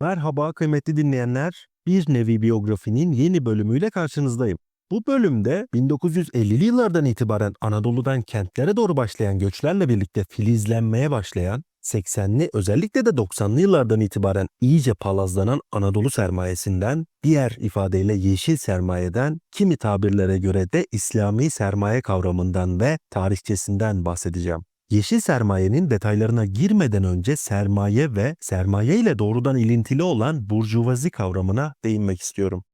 Merhaba kıymetli dinleyenler. Bir nevi biyografinin yeni bölümüyle karşınızdayım. Bu bölümde 1950'li yıllardan itibaren Anadolu'dan kentlere doğru başlayan göçlerle birlikte filizlenmeye başlayan, 80'li özellikle de 90'lı yıllardan itibaren iyice palazlanan Anadolu sermayesinden, diğer ifadeyle yeşil sermayeden, kimi tabirlere göre de İslami sermaye kavramından ve tarihçesinden bahsedeceğim. Yeşil sermayenin detaylarına girmeden önce sermaye ve sermaye ile doğrudan ilintili olan burjuvazi kavramına değinmek istiyorum.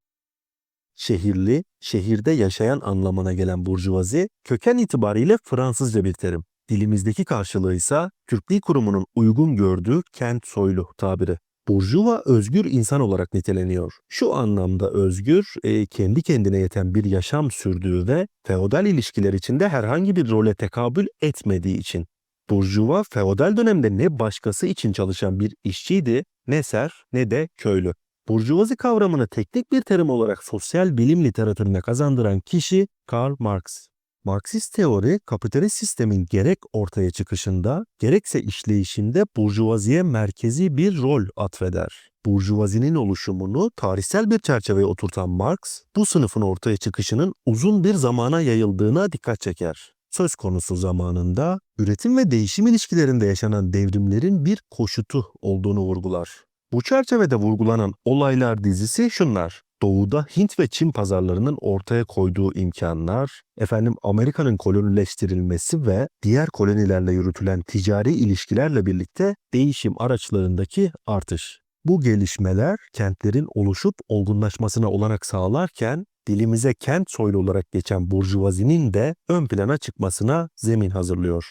Şehirli, şehirde yaşayan anlamına gelen burjuvazi, köken itibariyle Fransızca bir terim. Dilimizdeki karşılığı ise Türk Dil Kurumu'nun uygun gördüğü kent soylu tabiri. Burjuva özgür insan olarak niteleniyor. Şu anlamda özgür, e, kendi kendine yeten bir yaşam sürdüğü ve feodal ilişkiler içinde herhangi bir role tekabül etmediği için. Burjuva feodal dönemde ne başkası için çalışan bir işçiydi, ne ser ne de köylü. Burjuvazi kavramını teknik bir terim olarak sosyal bilim literatürüne kazandıran kişi Karl Marx. Marksist teori kapitalist sistemin gerek ortaya çıkışında gerekse işleyişinde burjuvaziye merkezi bir rol atfeder. Burjuvazinin oluşumunu tarihsel bir çerçeveye oturtan Marx, bu sınıfın ortaya çıkışının uzun bir zamana yayıldığına dikkat çeker. Söz konusu zamanında üretim ve değişim ilişkilerinde yaşanan devrimlerin bir koşutu olduğunu vurgular. Bu çerçevede vurgulanan olaylar dizisi şunlar. Doğuda Hint ve Çin pazarlarının ortaya koyduğu imkanlar, efendim Amerika'nın kolonileştirilmesi ve diğer kolonilerle yürütülen ticari ilişkilerle birlikte değişim araçlarındaki artış. Bu gelişmeler kentlerin oluşup olgunlaşmasına olanak sağlarken dilimize kent soylu olarak geçen burjuvazinin de ön plana çıkmasına zemin hazırlıyor.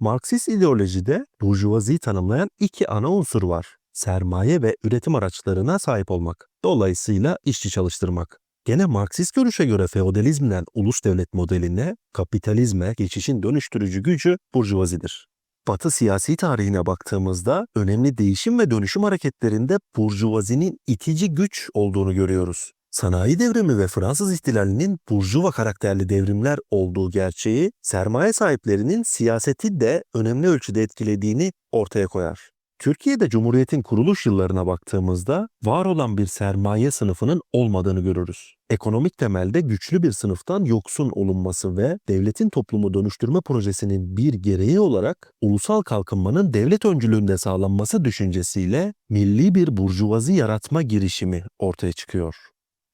Marksist ideolojide burjuvaziyi tanımlayan iki ana unsur var sermaye ve üretim araçlarına sahip olmak. Dolayısıyla işçi çalıştırmak. Gene Marksist görüşe göre feodalizmden ulus devlet modeline, kapitalizme geçişin dönüştürücü gücü burjuvazidir. Batı siyasi tarihine baktığımızda önemli değişim ve dönüşüm hareketlerinde burjuvazinin itici güç olduğunu görüyoruz. Sanayi devrimi ve Fransız ihtilalinin burjuva karakterli devrimler olduğu gerçeği sermaye sahiplerinin siyaseti de önemli ölçüde etkilediğini ortaya koyar. Türkiye'de Cumhuriyet'in kuruluş yıllarına baktığımızda var olan bir sermaye sınıfının olmadığını görürüz. Ekonomik temelde güçlü bir sınıftan yoksun olunması ve devletin toplumu dönüştürme projesinin bir gereği olarak ulusal kalkınmanın devlet öncülüğünde sağlanması düşüncesiyle milli bir burjuvazi yaratma girişimi ortaya çıkıyor.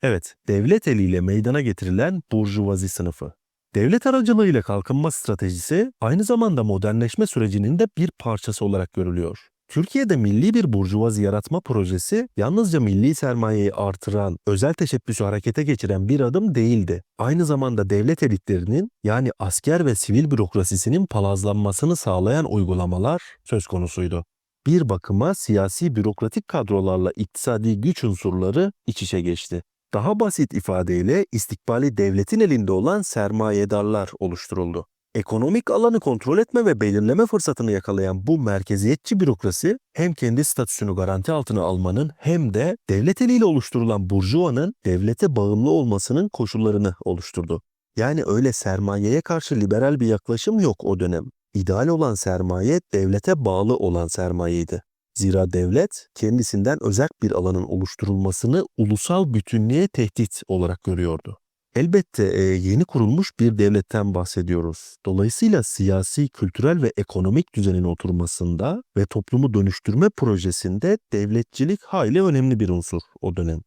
Evet, devlet eliyle meydana getirilen burjuvazi sınıfı. Devlet aracılığıyla kalkınma stratejisi aynı zamanda modernleşme sürecinin de bir parçası olarak görülüyor. Türkiye'de milli bir burjuvazi yaratma projesi yalnızca milli sermayeyi artıran, özel teşebbüsü harekete geçiren bir adım değildi. Aynı zamanda devlet elitlerinin yani asker ve sivil bürokrasisinin palazlanmasını sağlayan uygulamalar söz konusuydu. Bir bakıma siyasi bürokratik kadrolarla iktisadi güç unsurları iç içe geçti. Daha basit ifadeyle istikbali devletin elinde olan sermayedarlar oluşturuldu. Ekonomik alanı kontrol etme ve belirleme fırsatını yakalayan bu merkeziyetçi bürokrasi hem kendi statüsünü garanti altına almanın hem de devlet eliyle oluşturulan burjuvanın devlete bağımlı olmasının koşullarını oluşturdu. Yani öyle sermayeye karşı liberal bir yaklaşım yok o dönem. İdeal olan sermaye devlete bağlı olan sermayeydi. Zira devlet kendisinden özel bir alanın oluşturulmasını ulusal bütünlüğe tehdit olarak görüyordu. Elbette yeni kurulmuş bir devletten bahsediyoruz. Dolayısıyla siyasi, kültürel ve ekonomik düzenin oturmasında ve toplumu dönüştürme projesinde devletçilik hayli önemli bir unsur o dönem.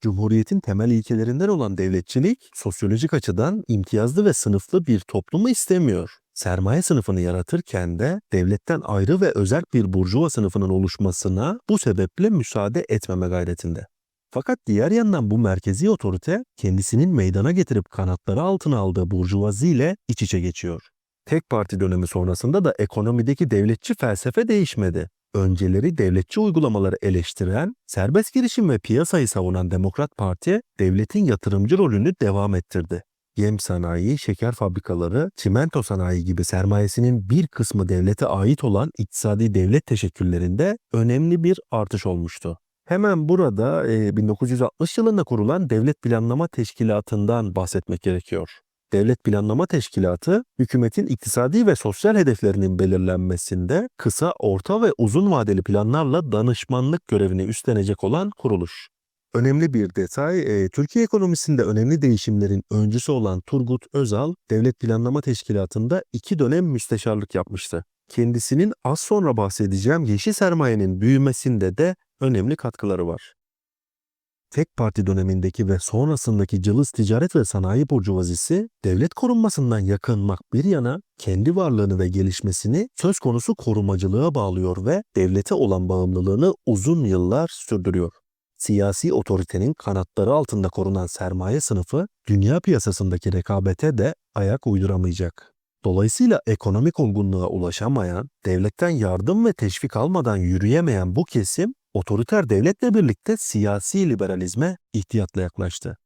Cumhuriyetin temel ilkelerinden olan devletçilik, sosyolojik açıdan imtiyazlı ve sınıflı bir toplumu istemiyor. Sermaye sınıfını yaratırken de devletten ayrı ve özel bir burjuva sınıfının oluşmasına bu sebeple müsaade etmeme gayretinde. Fakat diğer yandan bu merkezi otorite kendisinin meydana getirip kanatları altına aldığı burjuvazi ile iç içe geçiyor. Tek parti dönemi sonrasında da ekonomideki devletçi felsefe değişmedi. Önceleri devletçi uygulamaları eleştiren, serbest girişim ve piyasayı savunan Demokrat Parti, devletin yatırımcı rolünü devam ettirdi. Yem sanayi, şeker fabrikaları, çimento sanayi gibi sermayesinin bir kısmı devlete ait olan iktisadi devlet teşekküllerinde önemli bir artış olmuştu. Hemen burada e, 1960 yılında kurulan Devlet Planlama Teşkilatı'ndan bahsetmek gerekiyor. Devlet Planlama Teşkilatı, hükümetin iktisadi ve sosyal hedeflerinin belirlenmesinde kısa, orta ve uzun vadeli planlarla danışmanlık görevini üstlenecek olan kuruluş. Önemli bir detay, Türkiye ekonomisinde önemli değişimlerin öncüsü olan Turgut Özal, Devlet Planlama Teşkilatı'nda iki dönem müsteşarlık yapmıştı. Kendisinin az sonra bahsedeceğim yeşil sermayenin büyümesinde de önemli katkıları var. Tek parti dönemindeki ve sonrasındaki cılız ticaret ve sanayi burjuvazisi, devlet korunmasından yakınmak bir yana kendi varlığını ve gelişmesini söz konusu korumacılığa bağlıyor ve devlete olan bağımlılığını uzun yıllar sürdürüyor. Siyasi otoritenin kanatları altında korunan sermaye sınıfı, dünya piyasasındaki rekabete de ayak uyduramayacak. Dolayısıyla ekonomik olgunluğa ulaşamayan, devletten yardım ve teşvik almadan yürüyemeyen bu kesim, otoriter devletle birlikte siyasi liberalizme ihtiyatla yaklaştı.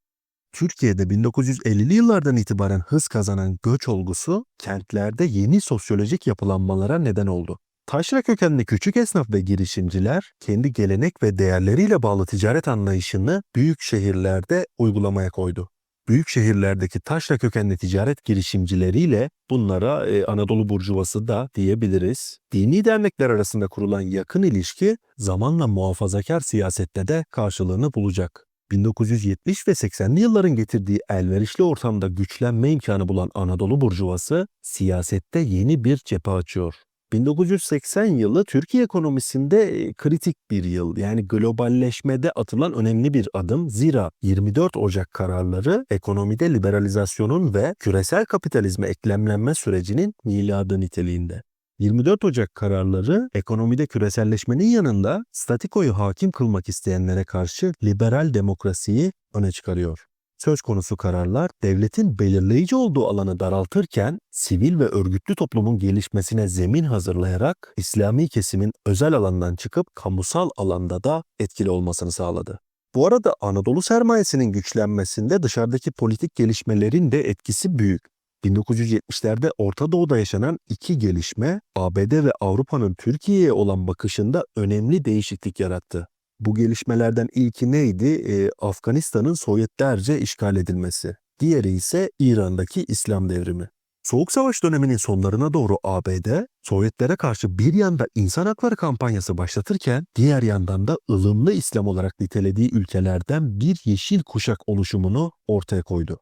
Türkiye'de 1950'li yıllardan itibaren hız kazanan göç olgusu kentlerde yeni sosyolojik yapılanmalara neden oldu. Taşra kökenli küçük esnaf ve girişimciler kendi gelenek ve değerleriyle bağlı ticaret anlayışını büyük şehirlerde uygulamaya koydu. Büyük şehirlerdeki taşra kökenli ticaret girişimcileriyle bunlara e, Anadolu Burjuvası da diyebiliriz. Dini dernekler arasında kurulan yakın ilişki zamanla muhafazakar siyasette de karşılığını bulacak. 1970 ve 80'li yılların getirdiği elverişli ortamda güçlenme imkanı bulan Anadolu Burjuvası siyasette yeni bir cephe açıyor. 1980 yılı Türkiye ekonomisinde kritik bir yıl. Yani globalleşmede atılan önemli bir adım. Zira 24 Ocak kararları ekonomide liberalizasyonun ve küresel kapitalizme eklemlenme sürecinin miladı niteliğinde. 24 Ocak kararları ekonomide küreselleşmenin yanında statikoyu hakim kılmak isteyenlere karşı liberal demokrasiyi öne çıkarıyor. Söz konusu kararlar devletin belirleyici olduğu alanı daraltırken sivil ve örgütlü toplumun gelişmesine zemin hazırlayarak İslami kesimin özel alandan çıkıp kamusal alanda da etkili olmasını sağladı. Bu arada Anadolu sermayesinin güçlenmesinde dışarıdaki politik gelişmelerin de etkisi büyük. 1970'lerde Orta Doğu'da yaşanan iki gelişme ABD ve Avrupa'nın Türkiye'ye olan bakışında önemli değişiklik yarattı. Bu gelişmelerden ilki neydi? Ee, Afganistan'ın Sovyetlerce işgal edilmesi. Diğeri ise İran'daki İslam devrimi. Soğuk Savaş döneminin sonlarına doğru ABD, Sovyetlere karşı bir yanda insan hakları kampanyası başlatırken diğer yandan da ılımlı İslam olarak nitelediği ülkelerden bir yeşil kuşak oluşumunu ortaya koydu.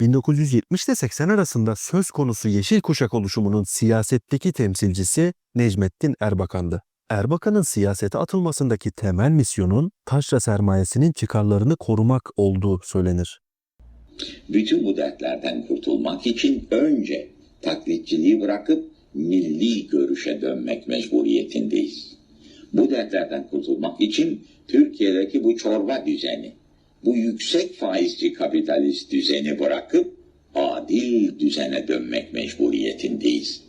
1970 ile 80 arasında söz konusu yeşil kuşak oluşumunun siyasetteki temsilcisi Necmettin Erbakan'dı. Erbakan'ın siyasete atılmasındaki temel misyonun taşra sermayesinin çıkarlarını korumak olduğu söylenir. Bütün bu dertlerden kurtulmak için önce taklitçiliği bırakıp milli görüşe dönmek mecburiyetindeyiz. Bu dertlerden kurtulmak için Türkiye'deki bu çorba düzeni, bu yüksek faizci kapitalist düzeni bırakıp adil düzene dönmek mecburiyetindeyiz.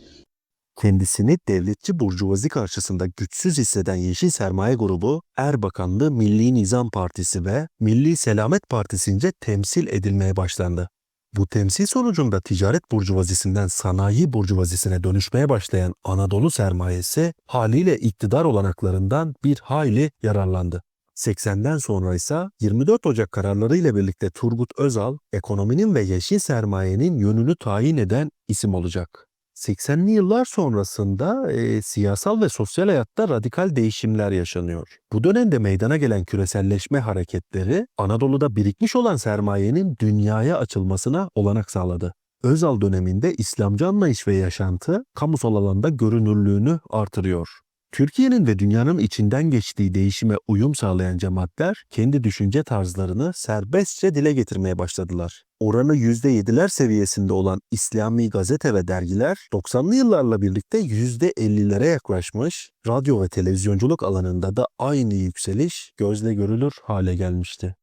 Kendisini devletçi burjuvazi karşısında güçsüz hisseden Yeşil Sermaye Grubu, Erbakanlı Milli Nizam Partisi ve Milli Selamet Partisi'nce temsil edilmeye başlandı. Bu temsil sonucunda ticaret burjuvazisinden sanayi burjuvazisine dönüşmeye başlayan Anadolu sermayesi haliyle iktidar olanaklarından bir hayli yararlandı. 80'den sonra ise 24 Ocak kararları ile birlikte Turgut Özal, ekonominin ve yeşil sermayenin yönünü tayin eden isim olacak. 80'li yıllar sonrasında e, siyasal ve sosyal hayatta radikal değişimler yaşanıyor. Bu dönemde meydana gelen küreselleşme hareketleri Anadolu'da birikmiş olan sermayenin dünyaya açılmasına olanak sağladı. Özal döneminde İslamcı anlayış ve yaşantı kamusal alanda görünürlüğünü artırıyor. Türkiye'nin ve dünyanın içinden geçtiği değişime uyum sağlayan cemaatler kendi düşünce tarzlarını serbestçe dile getirmeye başladılar. Oranı %7'ler seviyesinde olan İslami gazete ve dergiler 90'lı yıllarla birlikte %50'lere yaklaşmış, radyo ve televizyonculuk alanında da aynı yükseliş gözle görülür hale gelmişti.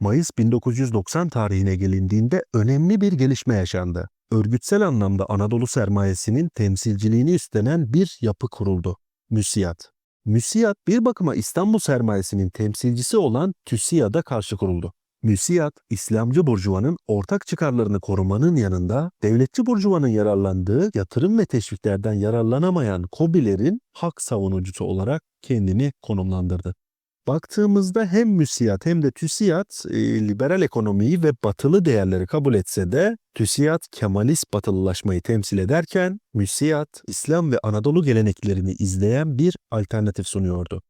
Mayıs 1990 tarihine gelindiğinde önemli bir gelişme yaşandı. Örgütsel anlamda Anadolu sermayesinin temsilciliğini üstlenen bir yapı kuruldu. MÜSİAD. MÜSİAD bir bakıma İstanbul sermayesinin temsilcisi olan TÜSİAD'a karşı kuruldu. MÜSİAD, İslamcı burjuvanın ortak çıkarlarını korumanın yanında devletçi burjuvanın yararlandığı yatırım ve teşviklerden yararlanamayan KOBİ'lerin hak savunucusu olarak kendini konumlandırdı. Baktığımızda hem müsiyat hem de TÜSİAD e, liberal ekonomiyi ve batılı değerleri kabul etse de TÜSİAD Kemalist batılılaşmayı temsil ederken müsiyat İslam ve Anadolu geleneklerini izleyen bir alternatif sunuyordu.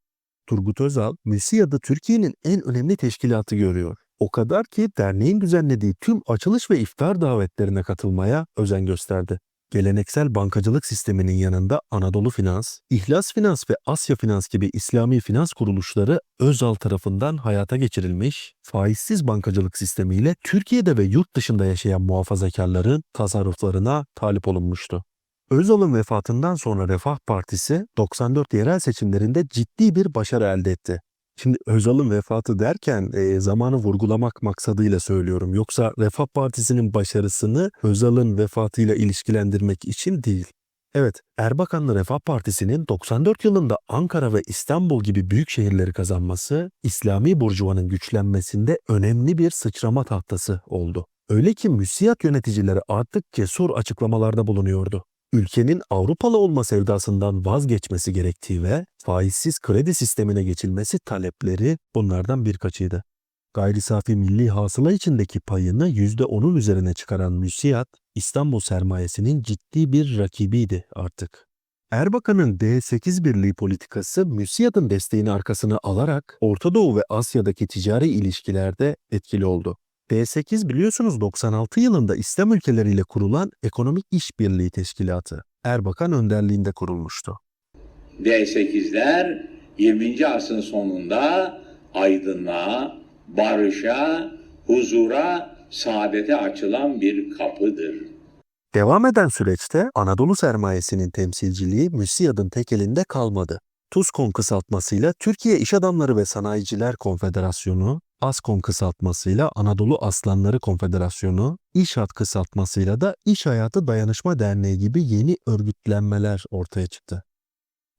Turgut Özal, müsiyatı Türkiye'nin en önemli teşkilatı görüyor. O kadar ki derneğin düzenlediği tüm açılış ve iftar davetlerine katılmaya özen gösterdi. Geleneksel bankacılık sisteminin yanında Anadolu Finans, İhlas Finans ve Asya Finans gibi İslami finans kuruluşları Özal tarafından hayata geçirilmiş, faizsiz bankacılık sistemiyle Türkiye'de ve yurt dışında yaşayan muhafazakarların tasarruflarına talip olunmuştu. Özal'ın vefatından sonra Refah Partisi 94 yerel seçimlerinde ciddi bir başarı elde etti. Şimdi Özal'ın vefatı derken e, zamanı vurgulamak maksadıyla söylüyorum. Yoksa Refah Partisi'nin başarısını Özal'ın vefatıyla ilişkilendirmek için değil. Evet, Erbakanlı Refah Partisi'nin 94 yılında Ankara ve İstanbul gibi büyük şehirleri kazanması, İslami burjuvanın güçlenmesinde önemli bir sıçrama tahtası oldu. Öyle ki müsiyat yöneticileri artık cesur açıklamalarda bulunuyordu ülkenin Avrupalı olma sevdasından vazgeçmesi gerektiği ve faizsiz kredi sistemine geçilmesi talepleri bunlardan birkaçıydı. Gayri safi milli hasıla içindeki payını %10'un üzerine çıkaran müsiyat, İstanbul sermayesinin ciddi bir rakibiydi artık. Erbakan'ın D8 birliği politikası müsiyatın desteğini arkasına alarak Orta Doğu ve Asya'daki ticari ilişkilerde etkili oldu. D8 biliyorsunuz 96 yılında İslam ülkeleriyle kurulan Ekonomik İşbirliği Teşkilatı. Erbakan önderliğinde kurulmuştu. D8'ler 20. asrın sonunda aydınlığa, barışa, huzura, saadete açılan bir kapıdır. Devam eden süreçte Anadolu sermayesinin temsilciliği MÜSİAD'ın tek elinde kalmadı. TUSKON kısaltmasıyla Türkiye İş Adamları ve Sanayiciler Konfederasyonu, ASKON kısaltmasıyla Anadolu Aslanları Konfederasyonu, İşhat kısaltmasıyla da İş Hayatı Dayanışma Derneği gibi yeni örgütlenmeler ortaya çıktı.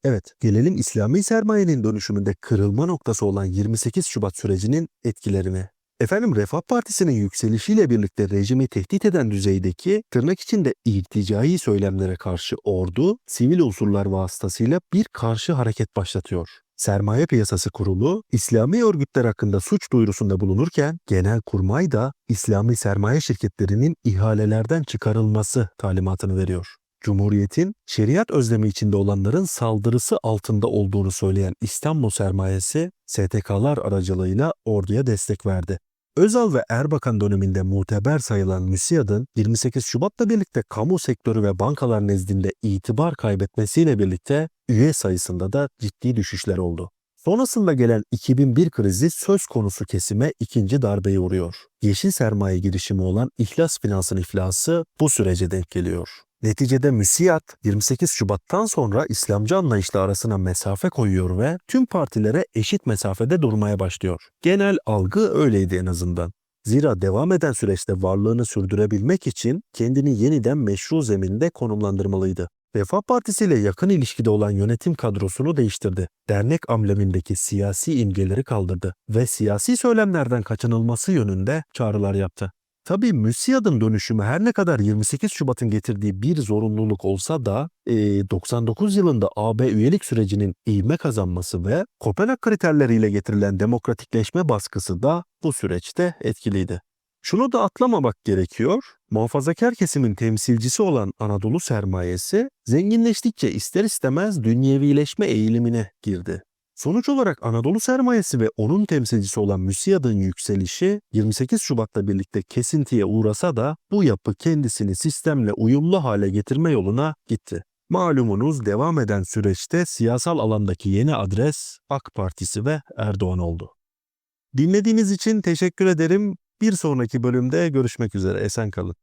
Evet, gelelim İslami sermayenin dönüşümünde kırılma noktası olan 28 Şubat sürecinin etkilerine. Efendim Refah Partisi'nin yükselişiyle birlikte rejimi tehdit eden düzeydeki tırnak içinde irticai söylemlere karşı ordu, sivil unsurlar vasıtasıyla bir karşı hareket başlatıyor. Sermaye Piyasası Kurulu, İslami örgütler hakkında suç duyurusunda bulunurken Genelkurmay da İslami sermaye şirketlerinin ihalelerden çıkarılması talimatını veriyor. Cumhuriyetin şeriat özlemi içinde olanların saldırısı altında olduğunu söyleyen İstanbul sermayesi STK'lar aracılığıyla orduya destek verdi. Özal ve Erbakan döneminde muteber sayılan MÜSİAD'ın 28 Şubat'la birlikte kamu sektörü ve bankalar nezdinde itibar kaybetmesiyle birlikte üye sayısında da ciddi düşüşler oldu. Sonrasında gelen 2001 krizi söz konusu kesime ikinci darbeyi vuruyor. Yeşil sermaye girişimi olan İhlas Finans'ın iflası bu sürece denk geliyor. Neticede müsiyat 28 Şubat'tan sonra İslamcı anlayışla arasına mesafe koyuyor ve tüm partilere eşit mesafede durmaya başlıyor. Genel algı öyleydi en azından. Zira devam eden süreçte varlığını sürdürebilmek için kendini yeniden meşru zeminde konumlandırmalıydı. Refah Partisi ile yakın ilişkide olan yönetim kadrosunu değiştirdi. Dernek amblemindeki siyasi imgeleri kaldırdı ve siyasi söylemlerden kaçınılması yönünde çağrılar yaptı. Tabii MÜSİAD'ın dönüşümü her ne kadar 28 Şubat'ın getirdiği bir zorunluluk olsa da e, 99 yılında AB üyelik sürecinin ivme kazanması ve Kopenhag kriterleriyle getirilen demokratikleşme baskısı da bu süreçte etkiliydi. Şunu da atlamamak gerekiyor. Muhafazakar kesimin temsilcisi olan Anadolu sermayesi zenginleştikçe ister istemez dünyevileşme eğilimine girdi. Sonuç olarak Anadolu sermayesi ve onun temsilcisi olan MÜSİAD'ın yükselişi 28 Şubat'la birlikte kesintiye uğrasa da bu yapı kendisini sistemle uyumlu hale getirme yoluna gitti. Malumunuz devam eden süreçte siyasal alandaki yeni adres AK Partisi ve Erdoğan oldu. Dinlediğiniz için teşekkür ederim. Bir sonraki bölümde görüşmek üzere. Esen kalın.